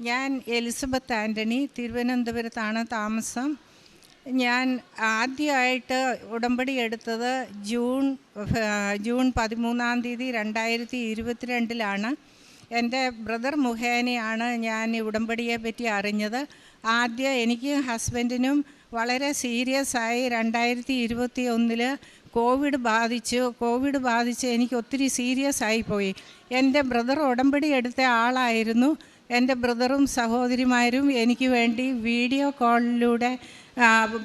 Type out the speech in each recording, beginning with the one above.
ഞാൻ എലിസബത്ത് ആന്റണി തിരുവനന്തപുരത്താണ് താമസം. ഞാൻ ആദ്യമായിട്ട് ഉടമ്പടി എടുത്തത് ജൂൺ ജൂൺ പതിമൂന്നാം തീയതി രണ്ടായിരത്തി ഇരുപത്തിരണ്ടിലാണ്. എന്റെ ബ്രദർ മുഖേനയാണ് ഞാൻ ഈ ഉടമ്പടിയെ പറ്റി അറിഞ്ഞത്. ആദ്യം എനിക്ക് ഹസ്ബൻഡിനും വളരെ സീരിയസ് ആയി രണ്ടായിരത്തി ഇരുപത്തി ഒന്നിൽ കോവിഡ് ബാധിച്ചു. കോവിഡ് ബാധിച്ച് എനിക്ക് ഒത്തിരി സീരിയസ് ആയിപ്പോയി എന്റെ ബ്രദർ ഉടമ്പടി എടുത്ത ആളായിരുന്നു. എന്റെ ബ്രദറും സഹോദരിമാരും എനിക്ക് വേണ്ടി വീഡിയോ കോളിലൂടെ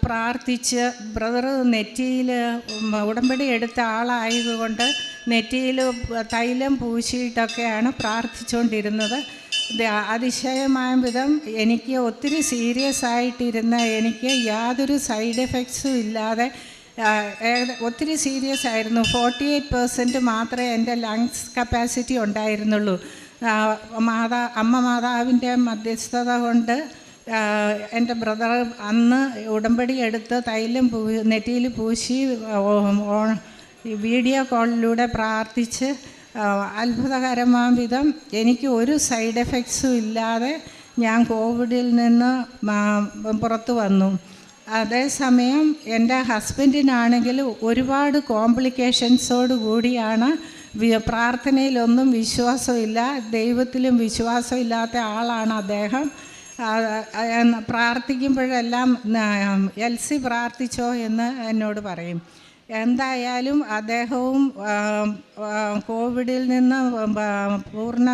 പ്രാർത്ഥിച്ച് ബ്രദർ നെറ്റിയിൽ ഉടമ്പടി എടുത്ത ആളായതുകൊണ്ട് നെറ്റിയിൽ തൈലം പൂശിയിട്ടൊക്കെയാണ് പ്രാർത്ഥിച്ചുകൊണ്ടിരുന്നത് അതിശയമായ വിധം എനിക്ക് ഒത്തിരി സീരിയസ് ആയിട്ടിരുന്ന എനിക്ക് യാതൊരു സൈഡ് എഫക്ട്സും ഇല്ലാതെ ഒത്തിരി സീരിയസ് ആയിരുന്നു. ഫോർട്ടി എയ്റ്റ് പെർസെന്റ് മാത്രമേ എന്റെ ലങ്സ് കപ്പാസിറ്റി ഉണ്ടായിരുന്നുള്ളൂ. മാതാ അമ്മ മാതാവിന്റെ മധ്യസ്ഥത കൊണ്ട് എന്റെ ബ്രദർ അന്ന് ഉടമ്പടി എടുത്ത് തൈലം പൂ നെറ്റിയിൽ പൂശി വീഡിയോ കോളിലൂടെ പ്രാർത്ഥിച്ച് അത്ഭുതകരമാം വിധം എനിക്ക് ഒരു സൈഡ് എഫക്ട്സും ഇല്ലാതെ ഞാൻ കോവിഡിൽ നിന്ന് പുറത്തു വന്നു. അതേസമയം എന്റെ ഹസ്ബൻഡിനാണെങ്കിൽ ഒരുപാട് കോംപ്ലിക്കേഷൻസോട് കൂടിയാണ് പ്രാർത്ഥനയിലൊന്നും വിശ്വാസമില്ല ദൈവത്തിലും വിശ്വാസമില്ലാത്ത ആളാണ് അദ്ദേഹം. പ്രാർത്ഥിക്കുമ്പോഴെല്ലാം എൽ സി പ്രാർത്ഥിച്ചോ എന്ന് എന്നോട് പറയും. എന്തായാലും അദ്ദേഹവും കോവിഡിൽ നിന്ന് പൂർണ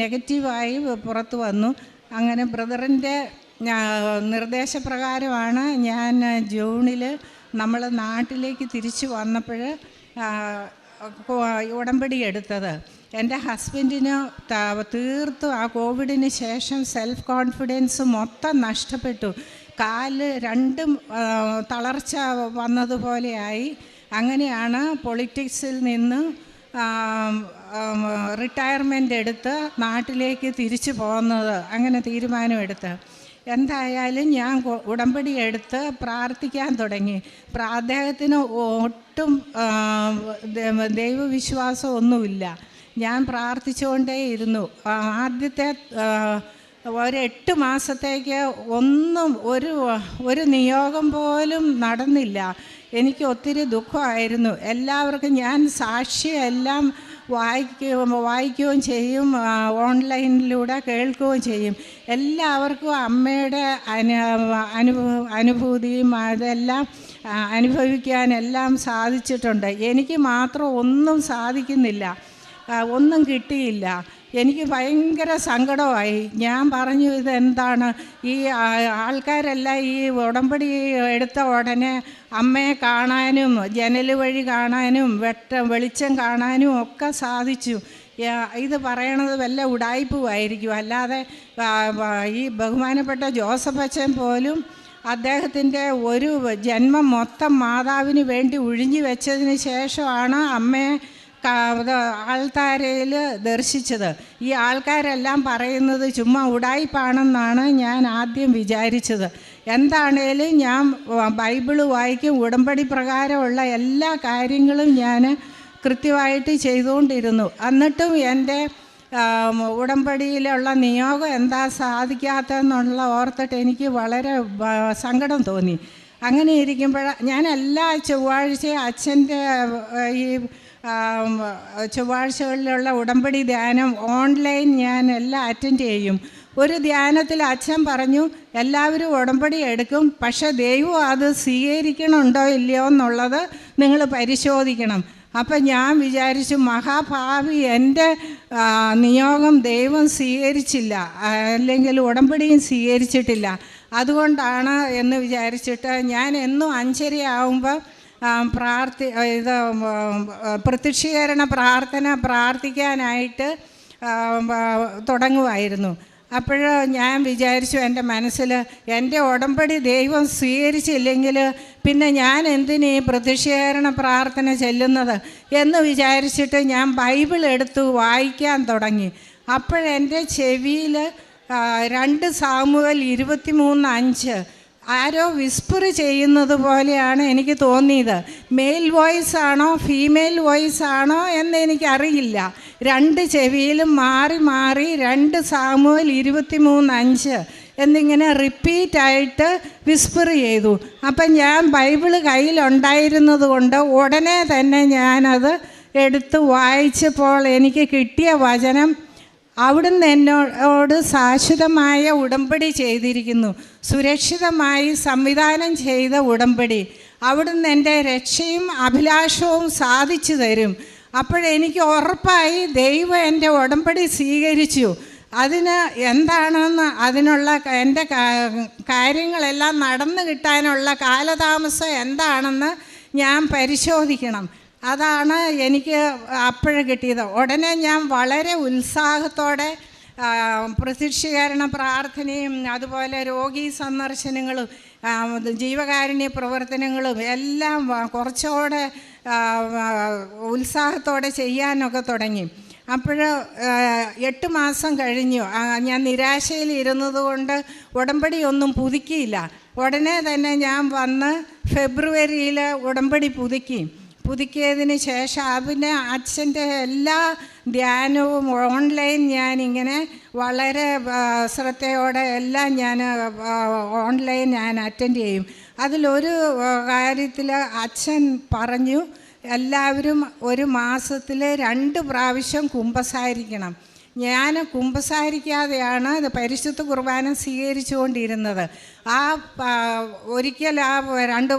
നെഗറ്റീവായി പുറത്തു വന്നു. അങ്ങനെ ബ്രദറിന്റെ നിർദ്ദേശപ്രകാരമാണ് ഞാൻ ജൂണിൽ നമ്മൾ നാട്ടിലേക്ക് തിരിച്ചു വന്നപ്പോൾ ഉടമ്പടി എടുത്തത്. എന്റെ ഹസ്ബൻഡിന് തീർത്തും ആ കോവിഡിന് ശേഷം സെൽഫ് കോൺഫിഡൻസ് മൊത്തം നഷ്ടപ്പെട്ടു. കാൽ രണ്ടും തളർച്ച വന്നതുപോലെയായി. അങ്ങനെയാണ് പൊളിറ്റിക്സിൽ നിന്ന് റിട്ടയർമെന്റ് എടുത്ത് നാട്ടിലേക്ക് തിരിച്ചു പോകുന്നത്. അങ്ങനെ തീരുമാനമെടുത്ത്. എന്തായാലും ഞാൻ ഉടമ്പടി എടുത്ത് പ്രാർത്ഥിക്കാൻ തുടങ്ങി. പ്രാദ്ദേഹത്തിന് ഒട്ടും ദൈവവിശ്വാസം ഒന്നുമില്ല. ഞാൻ പ്രാർത്ഥിച്ചുകൊണ്ടേയിരുന്നു ആദ്യത്തെ ഒരു മാസത്തേക്ക് ഒന്നും ഒരു ഒരു നിയോഗം പോലും നടന്നില്ല. എനിക്ക് ഒത്തിരി ദുഃഖമായിരുന്നു. എല്ലാവർക്കും ഞാൻ സാക്ഷിയെല്ലാം വായിക്കുകയും വായിക്കുകയും ചെയ്യും ഓൺലൈനിലൂടെ കേൾക്കുകയും ചെയ്യും. എല്ലാവർക്കും അമ്മയുടെ അനു അനുഭൂതിയും അതെല്ലാം അനുഭവിക്കാനെല്ലാം സാധിച്ചിട്ടുണ്ട്. എനിക്ക് മാത്രം ഒന്നും സാധിക്കുന്നില്ല. ഒന്നും കിട്ടിയില്ല. എനിക്ക് ഭയങ്കര സങ്കടമായി. ഞാൻ പറഞ്ഞു ഇതെന്താണ്? ഈ ആൾക്കാരെല്ലാം ഈ ഉടമ്പടി എടുത്ത ഉടനെ അമ്മയെ കാണാനും ജനൽ വഴി കാണാനും വെട്ട വെളിച്ചം കാണാനും ഒക്കെ സാധിച്ചു. ഇത് പറയണത് വല്ല ഉടായ്പുമായിരിക്കും അല്ലാതെ ഈ ബഹുമാനപ്പെട്ട ജോസഫ് അച്ഛൻ പോലും അദ്ദേഹത്തിന്റെ ഒരു ജന്മം മൊത്തം മാതാവിന് വേണ്ടി ഒഴിഞ്ഞു വെച്ചതിന് ശേഷമാണ് അമ്മയെ ആൾത്താരയിൽ ദർശിച്ചത്. ഈ ആൾക്കാരെല്ലാം പറയുന്നത് ചുമ്മാ ഉടായിപ്പാണെന്നാണ് ഞാൻ ആദ്യം വിചാരിച്ചത്. എന്താണേലും ഞാൻ ബൈബിൾ വായിക്കും ഉടമ്പടി പ്രകാരമുള്ള എല്ലാ കാര്യങ്ങളും ഞാൻ കൃത്യമായിട്ട് ചെയ്തുകൊണ്ടിരുന്നു. എന്നിട്ടും എന്റെ ഉടമ്പടിയിലുള്ള നിയോഗം എന്താ സാധിക്കാത്തതെന്നുള്ള ഓർത്തിട്ട് എനിക്ക് വളരെ സങ്കടം തോന്നി. അങ്ങനെ ഇരിക്കുമ്പോൾ ഞാൻ എല്ലാ ചൊവ്വാഴ്ചയും അച്ഛന്റെ ഈ ചൊവ്വാഴ്ചകളിലുള്ള ഉടമ്പടി ധ്യാനം ഓൺലൈൻ ഞാൻ എല്ലാം അറ്റൻഡ് ചെയ്യും. ഒരു ധ്യാനത്തിൽ അച്ഛൻ പറഞ്ഞു എല്ലാവരും ഉടമ്പടി എടുക്കും പക്ഷേ ദൈവം അത് സ്വീകരിക്കണുണ്ടോ ഇല്ലയോ എന്നുള്ളത് നിങ്ങൾ പരിശോധിക്കണം. അപ്പം ഞാൻ വിചാരിച്ചു മഹാഭാവി എന്റെ നിയോഗം ദൈവം സ്വീകരിച്ചില്ല അല്ലെങ്കിൽ ഉടമ്പടിയും സ്വീകരിച്ചിട്ടില്ല. അതുകൊണ്ടാണ് എന്ന് വിചാരിച്ചിട്ട് ഞാൻ എന്നും അഞ്ചരയാവുമ്പോൾ പ്രാർത്ഥി ഇത് പ്രത്യക്ഷീകരണ പ്രാർത്ഥന പ്രാർത്ഥിക്കാനായിട്ട് തുടങ്ങുമായിരുന്നു അപ്പോൾ ഞാൻ വിചാരിച്ചു എന്റെ മനസ്സിൽ എന്റെ ഉടമ്പടി ദൈവം സ്വീകരിച്ചില്ലെങ്കിൽ പിന്നെ ഞാൻ എന്തിനീ പ്രതിഷേധരണ പ്രാർത്ഥന ചെല്ലുന്നത് എന്ന് വിചാരിച്ചിട്ട് ഞാൻ ബൈബിൾ എടുത്ത് വായിക്കാൻ തുടങ്ങി. അപ്പോഴെന്റെ ചെവിയിൽ രണ്ട് സാമുവൽ ഇരുപത്തിമൂന്ന് അഞ്ച് ആരോ വിസ്പർ ചെയ്യുന്നത് പോലെയാണ് എനിക്ക് തോന്നിയത്. മെയിൽ വോയിസ് ആണോ ഫീമെയിൽ വോയിസ് ആണോ എന്ന് എനിക്കറിയില്ല. രണ്ട് ചെവിയിലും മാറി മാറി രണ്ട് സാമുവൽ ഇരുപത്തിമൂന്ന് അഞ്ച് എന്നിങ്ങനെ റിപ്പീറ്റായിട്ട് വിസ്പർ ചെയ്തു. അപ്പം ഞാൻ ബൈബിൾ കയ്യിലുണ്ടായിരുന്നത് കൊണ്ട് ഉടനെ തന്നെ ഞാനത് എടുത്ത് വായിച്ചപ്പോൾ എനിക്ക് കിട്ടിയ വചനം അവിടുന്ന് എന്നോട് ശാശ്വതമായ ഉടമ്പടി ചെയ്തിരിക്കുന്നു. സുരക്ഷിതമായി സംവിധാനം ചെയ്ത ഉടമ്പടി. അവിടുന്ന് എന്റെ രക്ഷയും അഭിലാഷവും സാധിച്ചു തരും. അപ്പോഴെനിക്ക് ഉറപ്പായി ദൈവം എന്റെ ഉടമ്പടി സ്വീകരിച്ചു. അതിന് എന്താണെന്ന് അതിനുള്ള എന്റെ കാര്യങ്ങളെല്ലാം നടന്നു കിട്ടാനുള്ള കാലതാമസം എന്താണെന്ന് ഞാൻ പരിശോധിക്കണം. അതാണ് എനിക്ക് അപ്പോഴ് കിട്ടിയത്. ഉടനെ ഞാൻ വളരെ ഉത്സാഹത്തോടെ പ്രത്യക്ഷീകരണ പ്രാർത്ഥനയും അതുപോലെ രോഗി സന്ദർശനങ്ങളും ജീവകാരുണ്യ പ്രവർത്തനങ്ങളും എല്ലാം കുറച്ചുകൂടെ ഉത്സാഹത്തോടെ ചെയ്യാനൊക്കെ തുടങ്ങി. അപ്പോൾ എട്ട് മാസം കഴിഞ്ഞു. ഞാൻ നിരാശയിൽ ഇരുന്നത് കൊണ്ട് ഉടമ്പടി ഒന്നും പുതുക്കിയില്ല. ഉടനെ തന്നെ ഞാൻ വന്ന് ഫെബ്രുവരിയിൽ ഉടമ്പടി പുതുക്കി. പുതുക്കിയതിന് ശേഷം അതിന് അച്ഛന്റെ എല്ലാ ധ്യാനവും ഓൺലൈൻ ഞാനിങ്ങനെ വളരെ ശ്രദ്ധയോടെ എല്ലാം ഞാൻ ഓൺലൈൻ ഞാൻ അറ്റൻഡ് ചെയ്യും. അതിലൊരു കാര്യത്തിൽ അച്ഛൻ പറഞ്ഞു എല്ലാവരും ഒരു മാസത്തിൽ രണ്ട് പ്രാവശ്യം കുമ്പസാരിക്കണം. ഞാൻ കുമ്പസാരിക്കാതെയാണ് ഇത് പരിശുദ്ധ കുർബാന സ്വീകരിച്ചുകൊണ്ടിരുന്നത്. ആ ഒരിക്കൽ ആ രണ്ട്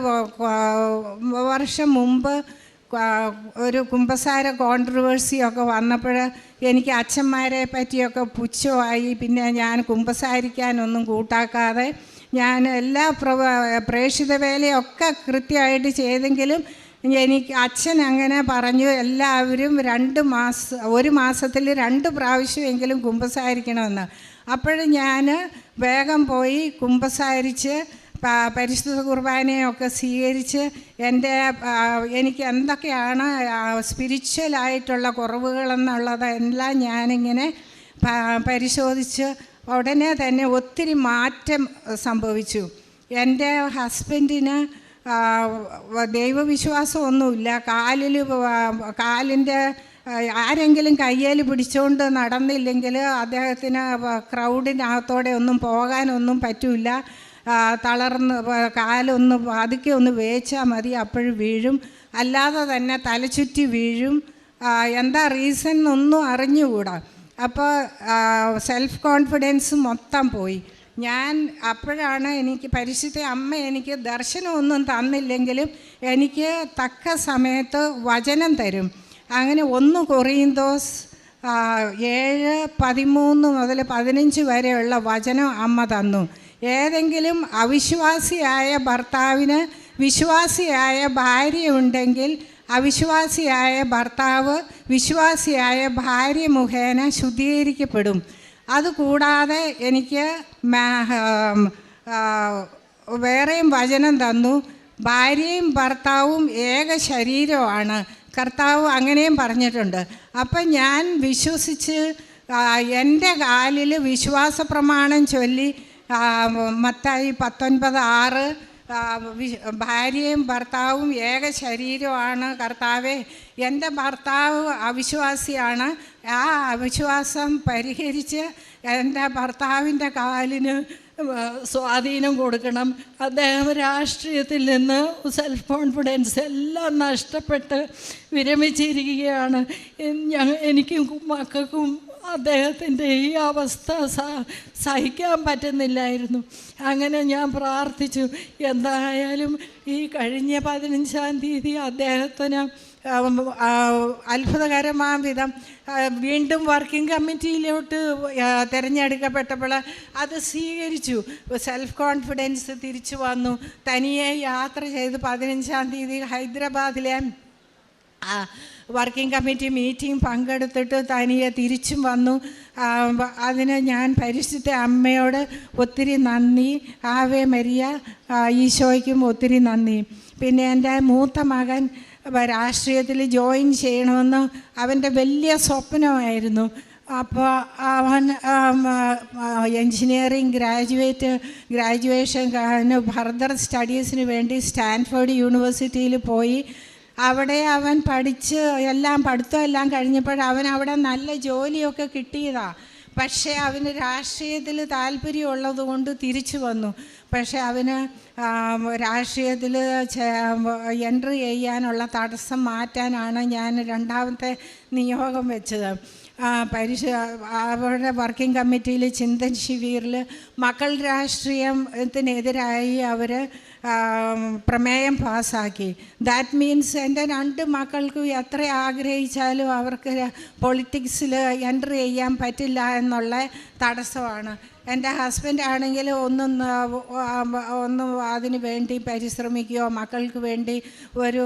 വർഷം മുമ്പ് ഒരു കുമ്പസാര കോൺട്രവേഴ്സിയൊക്കെ വന്നപ്പോൾ എനിക്ക് അച്ഛന്മാരെ പറ്റിയൊക്കെ പുച്ഛമായി. പിന്നെ ഞാൻ കുമ്പസാരിക്കാനൊന്നും കൂട്ടാക്കാതെ ഞാൻ എല്ലാ പ്രേക്ഷിത വേലയൊക്കെ കൃത്യമായിട്ട് ചെയ്തെങ്കിലും എനിക്ക് അച്ഛൻ അങ്ങനെ പറഞ്ഞു എല്ലാവരും രണ്ട് മാസം ഒരു മാസത്തിൽ രണ്ട് പ്രാവശ്യമെങ്കിലും കുമ്പസാരിക്കണമെന്ന്. അപ്പോഴും ഞാൻ വേഗം പോയി കുമ്പസാരിച്ച് പരിശുദ്ധ കുർബാനയൊക്കെ സ്വീകരിച്ച് എന്റെ എനിക്ക് എന്തൊക്കെയാണ് സ്പിരിച്വലായിട്ടുള്ള കുറവുകളെന്നുള്ളത് എല്ലാം ഞാനിങ്ങനെ പരിശോധിച്ച് ഉടനെ തന്നെ ഒത്തിരി മാറ്റം സംഭവിച്ചു. എന്റെ ഹസ്ബൻഡിന് ദൈവവിശ്വാസമൊന്നുമില്ല. കാലിൽ കാലിന്റെ ആരെങ്കിലും കയ്യേൽ പിടിച്ചുകൊണ്ട് നടന്നില്ലെങ്കിൽ അദ്ദേഹത്തിന് ക്രൗഡിനകത്തോടെ ഒന്നും പോകാനൊന്നും പറ്റില്ല തളർന്ന് കാലൊന്ന് പതുക്കെ ഒന്ന് വേച്ചാൽ മതി അപ്പോഴും വീഴും. അല്ലാതെ തന്നെ തലചുറ്റി വീഴും. എന്താ റീസൺ ഒന്നും അറിഞ്ഞുകൂടാ. അപ്പോൾ സെൽഫ് കോൺഫിഡൻസ് മൊത്തം പോയി. ഞാൻ അപ്പോഴാണ് എനിക്ക് പരിശുദ്ധ അമ്മ എനിക്ക് ദർശനമൊന്നും തന്നില്ലെങ്കിലും എനിക്ക് തക്ക സമയത്ത് വചനം തരും. അങ്ങനെ ഒന്ന് കൊറിയന്തോസ് ഏഴ് പതിമൂന്ന് മുതൽ പതിനഞ്ച് വരെയുള്ള വചനം അമ്മ തന്നു. ഏതെങ്കിലും അവിശ്വാസിയായ ഭർത്താവിന് വിശ്വാസിയായ ഭാര്യ ഉണ്ടെങ്കിൽ അവിശ്വാസിയായ ഭർത്താവ് വിശ്വാസിയായ ഭാര്യ മുഖേന ശുദ്ധീകരിക്കപ്പെടും. അതുകൂടാതെ എനിക്ക് വേറെയും വചനം തന്നു. ഭാര്യയും ഭർത്താവും ഏക ശരീരമാണ് കർത്താവ് അങ്ങനെയും പറഞ്ഞിട്ടുണ്ട്. അപ്പം ഞാൻ വിശ്വസിച്ച് എന്റെ കാലിൽ വിശ്വാസ പ്രമാണം ചൊല്ലി മത്തായി പത്തൊൻപത് ആറ് ഭാര്യയും ഭർത്താവും ഏക ശരീരമാണ്. കർത്താവെ എന്റെ ഭർത്താവ് അവിശ്വാസിയാണ്. ആ അവിശ്വാസം പരിഹരിച്ച് എന്റെ ഭർത്താവിന്റെ കാലിന് സ്വാധീനം കൊടുക്കണം. അദ്ദേഹം രാഷ്ട്രീയത്തിൽ നിന്ന് സെൽഫ് കോൺഫിഡൻസ് എല്ലാം നഷ്ടപ്പെട്ട് വിരമിച്ചിരിക്കുകയാണ്. എനിക്കും മക്കൾക്കും അദ്ദേഹത്തിന്റെ ഈ അവസ്ഥ സഹിക്കാൻ പറ്റുന്നില്ലായിരുന്നു. അങ്ങനെ ഞാൻ പ്രാർത്ഥിച്ചു എന്തായാലും ഈ കഴിഞ്ഞ പതിനഞ്ചാം തീയതി അദ്ദേഹത്തിന് അത്ഭുതകരമായ വിധം വീണ്ടും വർക്കിംഗ് കമ്മിറ്റിയിലോട്ട് തിരഞ്ഞെടുക്കപ്പെട്ടപ്പോൾ അത് സ്വീകരിച്ചു. സെൽഫ് കോൺഫിഡൻസ് തിരിച്ചു വന്നു. തനിയെ യാത്ര ചെയ്ത് പതിനഞ്ചാം തീയതി ഹൈദരാബാദിലെ വർക്കിംഗ് കമ്മിറ്റി മീറ്റിംഗ് പങ്കെടുത്തിട്ട് തനിയെ തിരിച്ചും വന്നു. അതിന് ഞാൻ പരിശുദ്ധ അമ്മയോട് ഒത്തിരി നന്ദി. ആവേ മരിയ ഈശോയ്ക്കും ഒത്തിരി നന്ദി. പിന്നെ എന്റെ മൂത്ത മകൻ രാഷ്ട്രീയത്തിൽ ജോയിൻ ചെയ്യണമെന്ന് അവന്റെ വലിയ സ്വപ്നമായിരുന്നു. അപ്പോൾ അവൻ എൻജിനീയറിങ് ഗ്രാജുവേറ്റ് ഗ്രാജുവേഷൻ ഫർദർ സ്റ്റഡീസിന് വേണ്ടി സ്റ്റാൻഫോർഡ് യൂണിവേഴ്സിറ്റിയിൽ പോയി. അവിടെ അവൻ പഠിച്ച് എല്ലാം പഠിത്തം എല്ലാം കഴിഞ്ഞപ്പോൾ അവൻ അവിടെ നല്ല ജോലിയൊക്കെ കിട്ടിയതാണ് പക്ഷേ അവന് രാഷ്ട്രീയത്തിൽ താല്പര്യമുള്ളത് കൊണ്ട് തിരിച്ചു വന്നു. പക്ഷേ അവന് രാഷ്ട്രീയത്തിൽ എൻട്രി ചെയ്യാനുള്ള തടസ്സം മാറ്റാനാണ് ഞാൻ രണ്ടാമത്തെ നിയോഗം വെച്ചത്. പരിശ അവരുടെ വർക്കിംഗ് കമ്മിറ്റിയിൽ ചിന്തൻ ശിബിറിൽ മക്കൾ രാഷ്ട്രീയത്തിനെതിരായി അവർ പ്രമേയം പാസ്സാക്കി ദാറ്റ് മീൻസ് എന്റെ രണ്ട് മക്കൾക്കും എത്ര ആഗ്രഹിച്ചാലും അവർക്ക് പൊളിറ്റിക്സിൽ എന്റർ ചെയ്യാൻ പറ്റില്ല എന്നുള്ള തടസ്സമാണ്. എന്റെ ഹസ്ബൻഡ് ആണെങ്കിൽ ഒന്നും ഒന്നും അതിന് വേണ്ടി പരിശ്രമിക്കുകയോ മക്കൾക്ക് വേണ്ടി ഒരു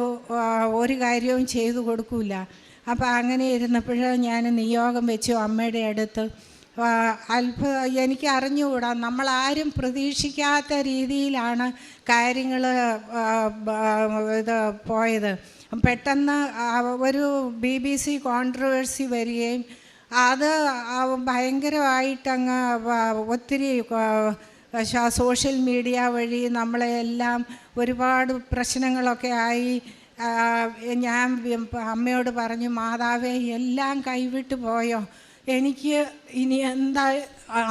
ഒരു കാര്യവും ചെയ്തു കൊടുക്കില്ല അപ്പോൾ അങ്ങനെ ഇരുന്നപ്പോൾ ഞാൻ നിയോഗം വെച്ചു അമ്മയുടെ അടുത്ത്. അല്പ എനിക്ക് അറിഞ്ഞുകൂടാ നമ്മളാരും പ്രതീക്ഷിക്കാത്ത രീതിയിലാണ് കാര്യങ്ങൾ ഇത് പോയത്. പെട്ടെന്ന് ഒരു ബി ബി സി കോൺട്രവേഴ്സി വരികയും അത് ഭയങ്കരമായിട്ടങ്ങ് ഒത്തിരി സോഷ്യൽ മീഡിയ വഴി നമ്മളെല്ലാം ഒരുപാട് പ്രശ്നങ്ങളൊക്കെ ആയി. ഞാൻ അമ്മയോട് പറഞ്ഞു മാതാവേ എല്ലാം കൈവിട്ട് പോയോ? എനിക്ക് ഇനി എന്താ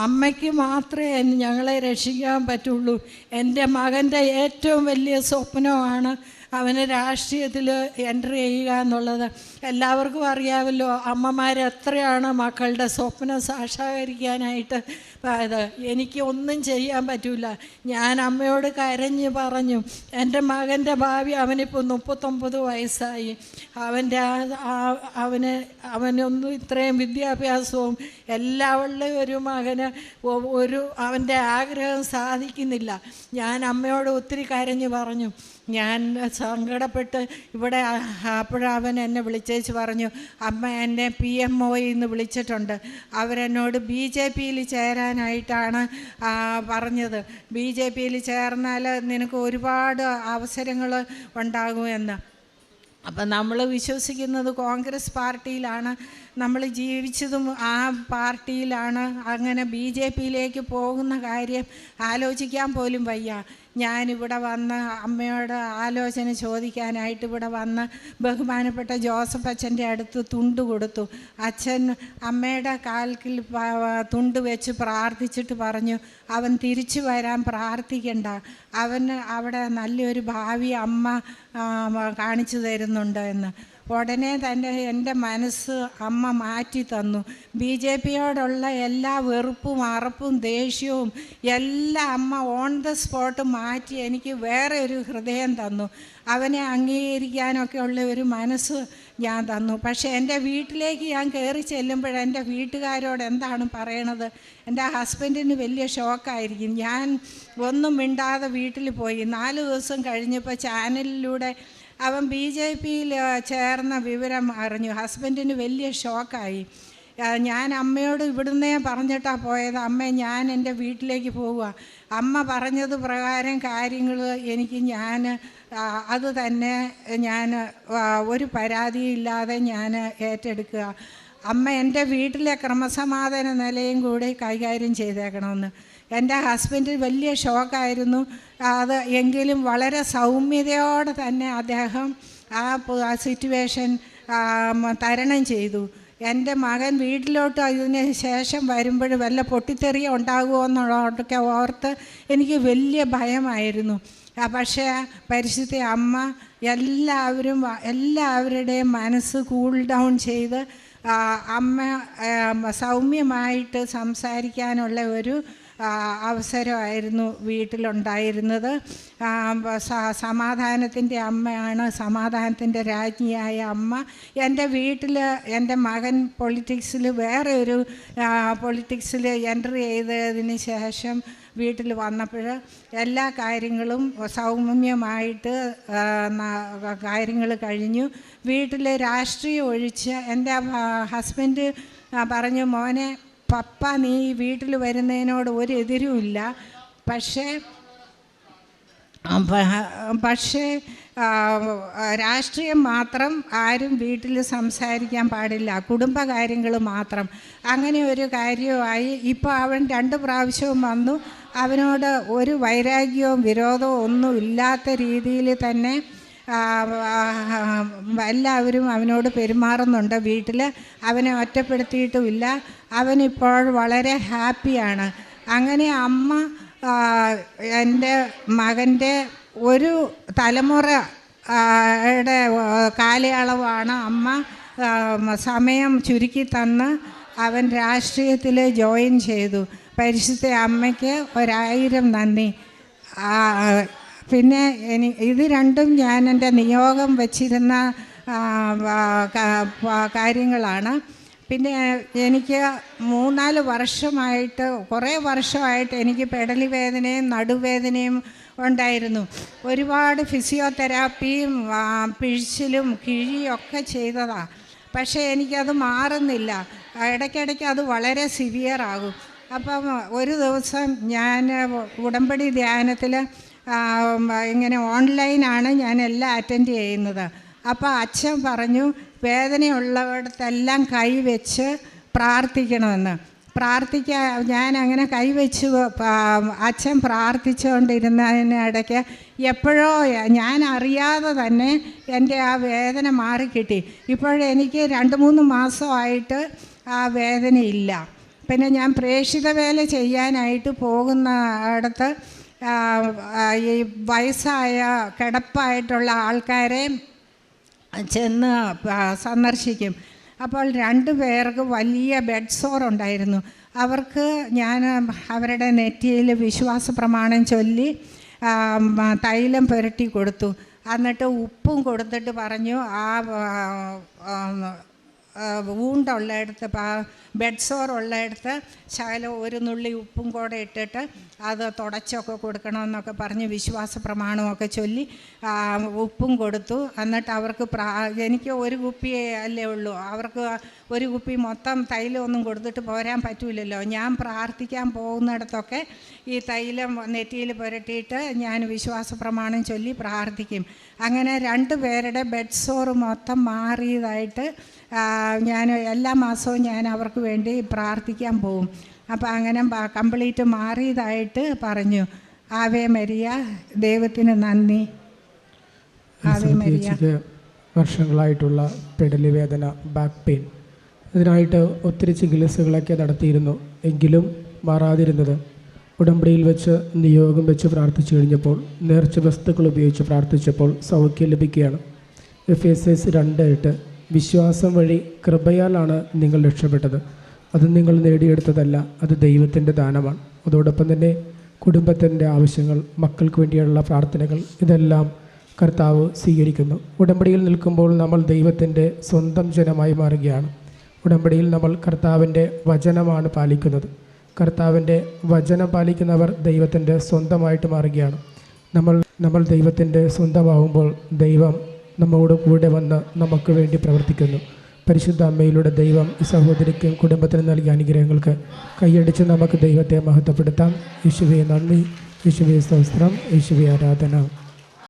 അമ്മയ്ക്ക് മാത്രമേ ഞങ്ങളെ രക്ഷിക്കാൻ പറ്റുള്ളൂ. എന്റെ മകന്റെ ഏറ്റവും വലിയ സ്വപ്നമാണ് അവന് രാഷ്ട്രീയത്തിൽ എന്റർ ചെയ്യുക എന്നുള്ളത് എല്ലാവർക്കും അറിയാമല്ലോ. അമ്മമാർ എത്രയാണ് മക്കളുടെ സ്വപ്നം സാക്ഷാകരിക്കാനായിട്ട് അത് എനിക്ക് ഒന്നും ചെയ്യാൻ പറ്റില്ല ഞാൻ അമ്മയോട് കരഞ്ഞ് പറഞ്ഞു എന്റെ മകന്റെ ഭാവി അവനിപ്പോൾ മുപ്പത്തൊമ്പത് വയസ്സായി. അവന്റെ അവന് അവനൊന്നും ഇത്രയും വിദ്യാഭ്യാസവും എല്ലാവരുടെ ഒരു മകന് ഒരു അവന്റെ ആഗ്രഹം സാധിക്കുന്നില്ല. ഞാൻ അമ്മയോട് ഒത്തിരി കരഞ്ഞ് പറഞ്ഞു ഞാൻ സങ്കടപ്പെട്ട് ഇവിടെ അപ്പോഴവൻ എന്നെ വിളിച്ചേച്ച് പറഞ്ഞു അമ്മ എന്നെ പി എം ഒയിൽ നിന്ന് വിളിച്ചിട്ടുണ്ട്. അവരെന്നോട് ബി ജെ പിയിൽ ചേരാനായിട്ടാണ് പറഞ്ഞത്. ബി ജെ പിയിൽ ചേർന്നാൽ നിനക്ക് ഒരുപാട് അവസരങ്ങൾ ഉണ്ടാകുമെന്ന് അപ്പം നമ്മൾ വിശ്വസിക്കുന്നത് കോൺഗ്രസ് പാർട്ടിയിലാണ്. നമ്മൾ ജീവിച്ചതും ആ പാർട്ടിയിലാണ് അങ്ങനെ ബി ജെ പിയിലേക്ക് പോകുന്ന കാര്യം ആലോചിക്കാൻ പോലും വയ്യ. ഞാനിവിടെ വന്ന് അമ്മയോട് ആലോചന ചോദിക്കാനായിട്ട് ഇവിടെ വന്ന് ബഹുമാനപ്പെട്ട ജോസഫ് അച്ഛന്റെ അടുത്ത് തുണ്ട് കൊടുത്തു. അച്ഛൻ അമ്മയുടെ കാൽക്കിൽ തുണ്ട് വെച്ച് പ്രാർത്ഥിച്ചിട്ട് പറഞ്ഞു അവൻ തിരിച്ചു വരാൻ പ്രാർത്ഥിക്കണ്ട. അവന് അവിടെ നല്ലൊരു ഭാവി അമ്മ കാണിച്ചു തരുന്നുണ്ട് എന്ന്. ഉടനെ തന്നെ എന്റെ മനസ്സ് അമ്മ മാറ്റി തന്നു. ബി ജെ പിയോടുള്ള എല്ലാ വെറുപ്പും അറപ്പും ദേഷ്യവും എല്ലാം അമ്മ ഓൺ ദ സ്പോട്ട് മാറ്റി എനിക്ക് വേറെ ഒരു ഹൃദയം തന്നു. അവനെ അംഗീകരിക്കാനൊക്കെ ഉള്ള ഒരു മനസ്സ് ഞാൻ തന്നു. പക്ഷേ എന്റെ വീട്ടിലേക്ക് ഞാൻ കയറി ചെല്ലുമ്പോൾ എന്റെ വീട്ടുകാരോട് എന്താണ് പറയണത്? എന്റെ ഹസ്ബൻഡിന് വലിയ ഷോക്കായിരിക്കും. ഞാൻ ഒന്നും മിണ്ടാതെ വീട്ടിൽ പോയി. നാല് ദിവസം കഴിഞ്ഞപ്പോൾ ചാനലിലൂടെ അവൻ ബി ജെ പിയിൽ ചേർന്ന വിവരം അറിഞ്ഞു. ഹസ്ബൻഡിന് വലിയ ഷോക്കായി. ഞാൻ അമ്മയോട് ഇവിടുന്നേ പറഞ്ഞിട്ടാണ് പോയത്. അമ്മ ഞാൻ എന്റെ വീട്ടിലേക്ക് പോവുക. അമ്മ പറഞ്ഞത് പ്രകാരം കാര്യങ്ങൾ എനിക്ക് ഞാൻ അത് തന്നെ ഞാൻ ഒരു പരാതിയില്ലാതെ ഞാൻ ഏറ്റെടുക്കുക. അമ്മ എന്റെ വീട്ടിലെ ക്രമസമാധാന നിലയും കൂടി കൈകാര്യം ചെയ്തേക്കണമെന്ന്. എന്റെ ഹസ്ബൻഡ് വലിയ ഷോക്കായിരുന്നു. അത് എങ്കിലും വളരെ സൗമ്യതയോടെ തന്നെ അദ്ദേഹം ആ സിറ്റുവേഷൻ തരണം ചെയ്തു. എന്റെ മകൻ വീട്ടിലോട്ട് അതിന് ശേഷം വരുമ്പോൾ വല്ല പൊട്ടിത്തെറിയ ഉണ്ടാകുമോ എന്നുള്ളതൊക്കെ ഓർത്ത് എനിക്ക് വലിയ ഭയമായിരുന്നു. പക്ഷേ പരിശുദ്ധ അമ്മ എല്ലാവരും എല്ലാവരുടെയും മനസ്സ് കൂൾ ഡൗൺ ചെയ്ത് അമ്മ സൗമ്യമായിട്ട് സംസാരിക്കാനുള്ള ഒരു അവസരമായിരുന്നു വീട്ടിലുണ്ടായിരുന്നത്. സമാധാനത്തിന്റെ അമ്മയാണ് സമാധാനത്തിന്റെ രാജ്ഞിയായ അമ്മ. എന്റെ വീട്ടിൽ എന്റെ മകൻ പൊളിറ്റിക്സിൽ വേറെ ഒരു പൊളിറ്റിക്സിൽ എന്റർ ചെയ്തതിന് ശേഷം വീട്ടിൽ വന്നപ്പോൾ എല്ലാ കാര്യങ്ങളും സൗമ്യമായിട്ട് കാര്യങ്ങൾ കഴിഞ്ഞു. വീട്ടിൽ രാഷ്ട്രീയം ഒഴിച്ച് എന്റെ ഹസ്ബൻഡ് പറഞ്ഞു മോനെ പപ്പ നീ വീട്ടിൽ വരുന്നതിനോട് ഒരു എതിരുമില്ല പക്ഷേ പക്ഷേ രാഷ്ട്രീയം മാത്രം ആരും വീട്ടിൽ സംസാരിക്കാൻ പാടില്ല. കുടുംബകാര്യങ്ങൾ മാത്രം. അങ്ങനെ ഒരു കാര്യമായി ഇപ്പോൾ അവൻ രണ്ട് പ്രാവശ്യവും വന്നു. അവനോട് ഒരു വൈരാഗ്യവും വിരോധവും ഒന്നും ഇല്ലാത്ത രീതിയിൽ തന്നെ എല്ലാവരും അവനോട് പെരുമാറുന്നുണ്ട്. വീട്ടിൽ അവനെ ഒറ്റപ്പെടുത്തിയിട്ടുമില്ല. അവനിപ്പോൾ വളരെ ഹാപ്പിയാണ്. അങ്ങനെ അമ്മ എന്റെ മകന്റെ ഒരു തലമുറ യുടെ കാലയളവാണ് അമ്മ സമയം ചുരുക്കി തന്ന് അവൻ രാഷ്ട്രീയത്തിൽ ജോയിൻ ചെയ്തു. പരിശുദ്ധ അമ്മയ്ക്ക് ഒരായിരം നന്ദി. പിന്നെ എനി ഇത് രണ്ടും ഞാൻ എന്റെ നിയോഗം വച്ചിരുന്ന കാര്യങ്ങളാണ്. പിന്നെ എനിക്ക് മൂന്നാൽ വർഷമായിട്ട് കുറേ വർഷമായിട്ട് എനിക്ക് പെടലി വേദനയും നടുവേദനയും ഉണ്ടായിരുന്നു. ഒരുപാട് ഫിസിയോതെറാപ്പിയും പിഴിച്ചിലും കിഴിയൊക്കെ ചെയ്തതാണ് പക്ഷേ എനിക്കത് മാറുന്നില്ല. ഇടയ്ക്കിടയ്ക്ക് അത് വളരെ സിവിയർ ആകും അപ്പം ഒരു ദിവസം ഞാൻ ഉടമ്പടി ധ്യാനത്തിൽ ഇങ്ങനെ ഓൺലൈനാണ് ഞാൻ എല്ലാം അറ്റൻഡ് ചെയ്യുന്നത്. അപ്പോൾ അച്ഛൻ പറഞ്ഞു വേദനയുള്ളവിടത്തെല്ലാം കൈവച്ച് പ്രാർത്ഥിക്കണമെന്ന്. പ്രാർത്ഥിക്കാൻ ഞാൻ അങ്ങനെ കൈവച്ച് അച്ഛൻ പ്രാർത്ഥിച്ചുകൊണ്ടിരുന്നതിനിടയ്ക്ക് എപ്പോഴോ ഞാൻ അറിയാതെ തന്നെ എന്റെ ആ വേദന മാറിക്കിട്ടി. ഇപ്പോഴെനിക്ക് രണ്ട് മൂന്ന് മാസമായിട്ട് ആ വേദനയില്ല. പിന്നെ ഞാൻ പ്രേക്ഷിത വേല ചെയ്യാനായിട്ട് പോകുന്ന ആ, ഈ വയസ്സായ കിടപ്പായിട്ടുള്ള ആൾക്കാരെ ചെന്ന് സന്ദർശിക്കും. അപ്പോൾ രണ്ട് പേർക്ക് വലിയ ബെഡ് സോർ ഉണ്ടായിരുന്നു. അവർക്ക് ഞാൻ അവരുടെ നെറ്റിയിൽ വിശ്വാസ പ്രമാണം ചൊല്ലി തൈലം പുരട്ടി കൊടുത്തു. എന്നിട്ട് ഉപ്പും കൊടുത്തിട്ട് പറഞ്ഞു ആ വൂണ്ടുള്ളിടത്ത് ബെഡ് സോർ ഉള്ളിടത്ത് ശകലം ഒരു നുള്ളി ഉപ്പും കൂടെ ഇട്ടിട്ട് അത് തുടച്ചൊക്കെ കൊടുക്കണമെന്നൊക്കെ പറഞ്ഞ് വിശ്വാസ പ്രമാണമൊക്കെ ചൊല്ലി ഉപ്പും കൊടുത്തു. എന്നിട്ട് അവർക്ക് എനിക്ക് ഒരു കുപ്പി അല്ലേ ഉള്ളൂ. അവർക്ക് ഒരു കുപ്പി മൊത്തം തൈലമൊന്നും കൊടുത്തിട്ട് പോരാൻ പറ്റൂലല്ലോ. ഞാൻ പ്രാർത്ഥിക്കാൻ പോകുന്നിടത്തൊക്കെ ഈ തൈലം നെറ്റിയിൽ പുരട്ടിയിട്ട് ഞാൻ വിശ്വാസ പ്രമാണം ചൊല്ലി പ്രാർത്ഥിക്കും. അങ്ങനെ രണ്ട് പേരുടെ ബെഡ് സോറ് മൊത്തം മാറിയതായിട്ട് ഞാൻ എല്ലാ മാസവും ഞാൻ അവർക്ക് വേണ്ടി പ്രാർത്ഥിക്കാൻ പോവും. അപ്പോൾ അങ്ങനെ കംപ്ലീറ്റ് മാറിയതായിട്ട് പറഞ്ഞു. ആവേ മരിയ ദൈവത്തിന് നന്ദി. Ave Maria. വർഷങ്ങളായിട്ടുള്ള പെടലി വേദന ബാക്ക് പെയിൻ ഇതിനായിട്ട് ഒത്തിരി ചികിത്സകളൊക്കെ നടത്തിയിരുന്നു. എങ്കിലും മാറാതിരുന്നത്. ഉടമ്പടിയിൽ വെച്ച് നിയോഗം വെച്ച് പ്രാർത്ഥിച്ചു കഴിഞ്ഞപ്പോൾ നേർച്ച വസ്തുക്കൾ ഉപയോഗിച്ച് പ്രാർത്ഥിച്ചപ്പോൾ സൗഖ്യം ലഭിക്കുകയാണ്. എഫ് എസ് എസ് രണ്ട് എട്ട് വിശ്വാസം വഴി കൃപയാലാണ് നിങ്ങൾ രക്ഷപ്പെട്ടത്. അത് നിങ്ങൾ നേടിയെടുത്തതല്ല അത് ദൈവത്തിന്റെ ദാനമാണ്. അതോടൊപ്പം തന്നെ കുടുംബത്തിന്റെ ആവശ്യങ്ങൾ മക്കൾക്ക് വേണ്ടിയുള്ള പ്രാർത്ഥനകൾ ഇതെല്ലാം കർത്താവ് സ്വീകരിക്കുന്നു. ഉടമ്പടിയിൽ നിൽക്കുമ്പോൾ നമ്മൾ ദൈവത്തിന്റെ സ്വന്തം ജനമായി മാറുകയാണ്. ഉടമ്പടിയിൽ നമ്മൾ കർത്താവിന്റെ വചനമാണ് പാലിക്കുന്നത്. കർത്താവിന്റെ വചനം പാലിക്കുന്നവർ ദൈവത്തിന്റെ സ്വന്തമായിട്ട് മാറുകയാണ്. നമ്മൾ നമ്മൾ ദൈവത്തിന്റെ സ്വന്തമാകുമ്പോൾ ദൈവം നമ്മോട് കൂടെ വന്ന് നമുക്ക് വേണ്ടി പ്രവർത്തിക്കുന്നു. പരിശുദ്ധ അമ്മയിലൂടെ ദൈവം ഈ സഹോദരിക്കും കുടുംബത്തിനും നൽകിയ അനുഗ്രഹങ്ങൾക്ക് കൈയടിച്ച് നമുക്ക് ദൈവത്തെ മഹത്വപ്പെടുത്താം. യേശുവെ നന്ദി. യേശുവെ സഹസ്രം യേശുവെ ആരാധന.